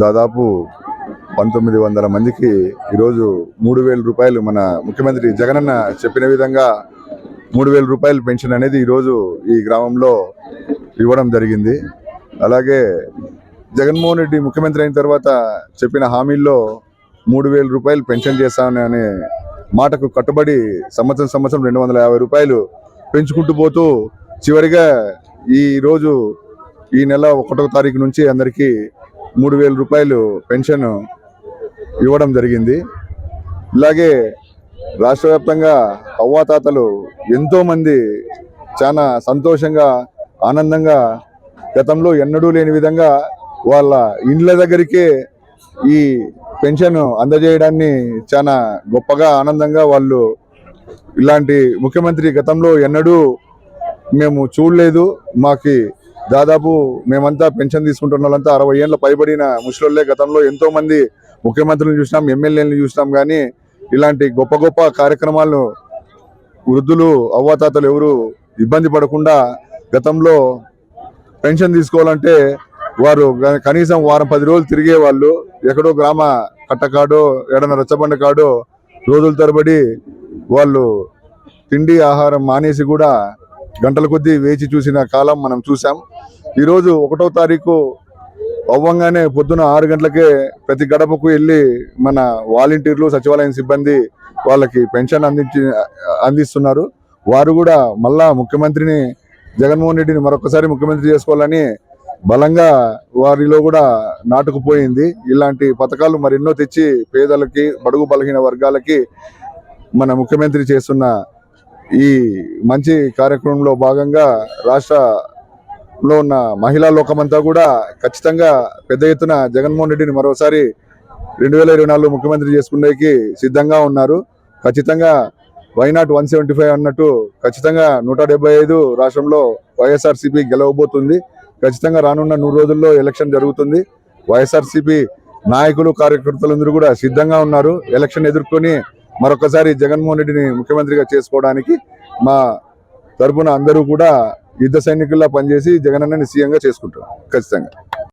దాదాపు పంతొమ్మిది వందల మందికి ఈరోజు మూడు వేల రూపాయలు మన ముఖ్యమంత్రి జగనన్న చెప్పిన విధంగా మూడు వేల రూపాయలు పెన్షన్ అనేది ఈరోజు ఈ గ్రామంలో ఇవ్వడం జరిగింది. అలాగే జగన్మోహన్ రెడ్డి ముఖ్యమంత్రి అయిన తర్వాత చెప్పిన హామీల్లో మూడు వేల రూపాయలు పెన్షన్ చేస్తామని అనే మాటకు కట్టుబడి సంవత్సరం సంవత్సరం రెండు వందల యాభై రూపాయలు పెంచుకుంటూ పోతూ చివరిగా ఈరోజు ఈ నెల ఒకటో తారీఖు నుంచి అందరికీ మూడు వేల రూపాయలు పెన్షన్ ఇవ్వడం జరిగింది. ఇలాగే రాష్ట్ర వ్యాప్తంగా అవ్వాతాతలు ఎంతోమంది చాలా సంతోషంగా ఆనందంగా గతంలో ఎన్నడూ లేని విధంగా వాళ్ళ ఇండ్ల దగ్గరికే ఈ పెన్షన్ అందజేయడాన్ని చాలా గొప్పగా ఆనందంగా వాళ్ళు ఇలాంటి ముఖ్యమంత్రి గతంలో ఎన్నడూ మేము చూడలేదు. మాకి దాదాపు మేమంతా పెన్షన్ తీసుకుంటున్న వాళ్ళంతా అరవై ఏళ్ళ పైబడిన ముసలోళ్ళే గతంలో ఎంతో మంది ముఖ్యమంత్రులను చూసినాం ఎమ్మెల్యేలను చూసినాం కానీ ఇలాంటి గొప్ప గొప్ప కార్యక్రమాలను వృద్ధులు అవ్వాతాతలు ఎవరు ఇబ్బంది పడకుండా గతంలో పెన్షన్ తీసుకోవాలంటే వారు కనీసం వారం పది రోజులు తిరిగే వాళ్ళు ఎక్కడో గ్రామ కట్టకాడో ఎడన రచ్చబండ కాడో రోజుల తరబడి వాళ్ళు తిండి ఆహారం మానేసి కూడా గంటల కొద్దీ వేచి చూసిన కాలం మనం చూసాం ఈరోజు ఒకటో తారీఖు అవ్వంగానే పొద్దున ఆరు గంటలకే ప్రతి గడపకు వెళ్ళి మన వాలంటీర్లు సచివాలయం సిబ్బంది వాళ్ళకి పెన్షన్ అందించి అందిస్తున్నారు. వారు కూడా మళ్ళా ముఖ్యమంత్రిని జగన్మోహన్ రెడ్డిని మరొకసారి ముఖ్యమంత్రి చేసుకోవాలని బలంగా వారిలో కూడా నాటుకుపోయింది. ఇలాంటి పథకాలు మరెన్నో తెచ్చి పేదలకి బడుగు బలహీన వర్గాలకి మన ముఖ్యమంత్రి చేస్తున్న ఈ మంచి కార్యక్రమంలో భాగంగా రాష్ట్రంలో ఉన్న మహిళా లోకమంతా కూడా ఖచ్చితంగా పెద్ద ఎత్తున జగన్మోహన్ రెడ్డిని మరోసారి రెండు వేల ఇరవై నాలుగు ముఖ్యమంత్రి చేసుకునేకి సిద్ధంగా ఉన్నారు. ఖచ్చితంగా వైనాట్ వన్ సెవెంటీ ఫైవ్ అన్నట్టు ఖచ్చితంగా నూట డెబ్బై ఐదు రాష్ట్రంలో వైఎస్ఆర్సీపీ గెలవబోతుంది. ఖచ్చితంగా రానున్న నూరు రోజుల్లో ఎలక్షన్ జరుగుతుంది. వైఎస్ఆర్సీపీ నాయకులు కార్యకర్తలందరూ కూడా సిద్ధంగా ఉన్నారు. ఎలక్షన్ ఎదుర్కొని మరొకసారి జగన్మోహన్ రెడ్డిని ముఖ్యమంత్రిగా చేసుకోవడానికి మా తరపున అందరూ కూడా యుద్ధ సైనికుల్లా పనిచేసి జగన్ అన్నని సీఎంగా చేసుకుంటారు ఖచ్చితంగా.